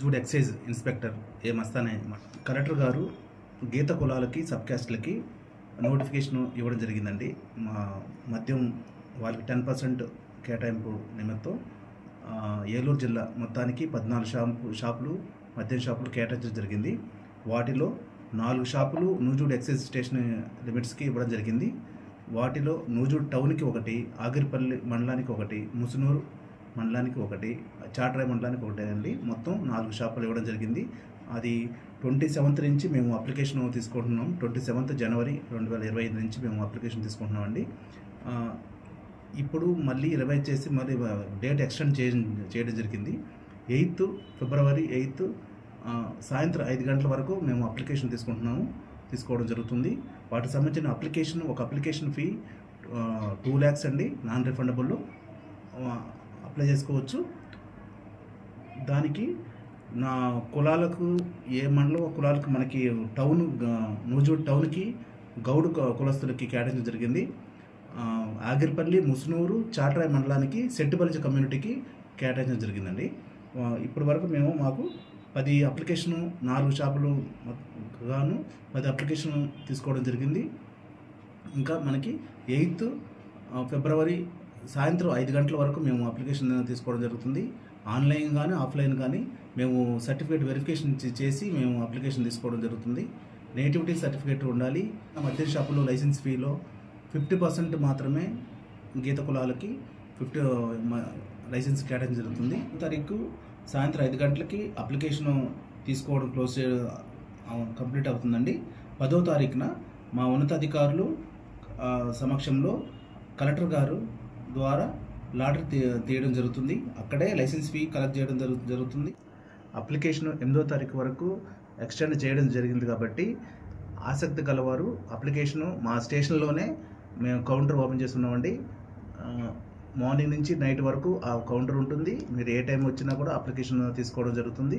Jude excise inspector ఏ మస్తానే collector గారు గీత కులాలకి సబ్ క్యాస్ట్లకి నోటిఫికేషన్ ఇవ్వడం జరిగిందండి. మా మద్యం వాళ్ళకి టెన్ పర్సెంట్ కేటాయింపు నిమిత్తం ఏలూరు జిల్లా మొత్తానికి పద్నాలుగు షాపు షాపులు మద్యం షాపులు కేటాయించడం జరిగింది. వాటిలో నాలుగు షాపులు నూజూడ్ ఎక్సైజ్ స్టేషన్ లిమిట్స్కి ఇవ్వడం జరిగింది. వాటిలో నూజూడ్ టౌన్కి ఒకటి ఆగిరిపల్లి మండలానికి ఒకటి ముసునూరు మండలానికి ఒకటి చాటరాయ్ మండలానికి ఒకటేనండి. అండి మొత్తం నాలుగు షాపులు ఇవ్వడం జరిగింది. అది ట్వంటీ సెవెంత్ నుంచి మేము అప్లికేషన్ తీసుకుంటున్నాం. ట్వంటీ సెవెంత్ జనవరి రెండు వేల ఇరవై ఐదు నుంచి మేము అప్లికేషన్ తీసుకుంటున్నామండి. ఇప్పుడు మళ్ళీ ఇరవై చేసి మళ్ళీ డేట్ ఎక్స్టెండ్ చేయ చేయడం జరిగింది. ఎయిత్ ఫిబ్రవరి ఎయిత్ సాయంత్రం ఐదు గంటల వరకు మేము అప్లికేషన్ తీసుకుంటున్నాము. తీసుకోవడం జరుగుతుంది. వాటికి సంబంధించిన అప్లికేషన్ ఒక అప్లికేషన్ ఫీ టూ ల్యాక్స్ అండి. Non refundable. అప్లై చేసుకోవచ్చు. దానికి నా కులాలకు ఏ మండలం కులాలకు మనకి టౌన్ గ- నూజూడ్ టౌన్కి గౌడు కులస్తులకి కేటాయించడం జరిగింది. ఆగిరిపల్లి ముసునూరు చాట్రాయ్ మండలానికి సెట్టుబలిజ కమ్యూనిటీకి కేటాయించడం జరిగిందండి. ఇప్పటి వరకు మేము మాకు పది అప్లికేషన్ నాలుగు షాపులు గాను పది అప్లికేషన్ తీసుకోవడం జరిగింది. ఇంకా మనకి ఎయిత్ ఫిబ్రవరి సాయంత్రం ఐదు గంటల వరకు మేము అప్లికేషన్ తీసుకోవడం జరుగుతుంది. ఆన్లైన్ కానీ ఆఫ్లైన్ కానీ మేము సర్టిఫికేట్ వెరిఫికేషన్ చేసి మేము అప్లికేషన్ తీసుకోవడం జరుగుతుంది. నేటివిటీ సర్టిఫికేట్ ఉండాలి. మద్య షాపులో లైసెన్స్ ఫీలో ఫిఫ్టీ పర్సెంట్ మాత్రమే గీత కులాలకి ఫిఫ్టీ లైసెన్స్ కేటాయించడం జరుగుతుంది. తారీఖు సాయంత్రం ఐదు గంటలకి అప్లికేషన్ తీసుకోవడం క్లోజ్ కంప్లీట్ అవుతుందండి. పదో తారీఖున మా ఉన్నతాధికారులు సమక్షంలో కలెక్టర్ గారు ద్వారా లాటరీ తీ తీయడం జరుగుతుంది. అక్కడే లైసెన్స్ ఫీ కలెక్ట్ చేయడం జరుగుతుంది. అప్లికేషన్ ఎనిమిదో తారీఖు వరకు ఎక్స్టెండ్ చేయడం జరిగింది కాబట్టి ఆసక్తి గలవారు అప్లికేషను మా స్టేషన్లోనే మేము కౌంటర్ ఓపెన్ చేస్తున్నామండి. మార్నింగ్ నుంచి నైట్ వరకు ఆ కౌంటర్ ఉంటుంది. మీరు ఏ టైం వచ్చినా కూడా అప్లికేషన్ తీసుకోవడం జరుగుతుంది.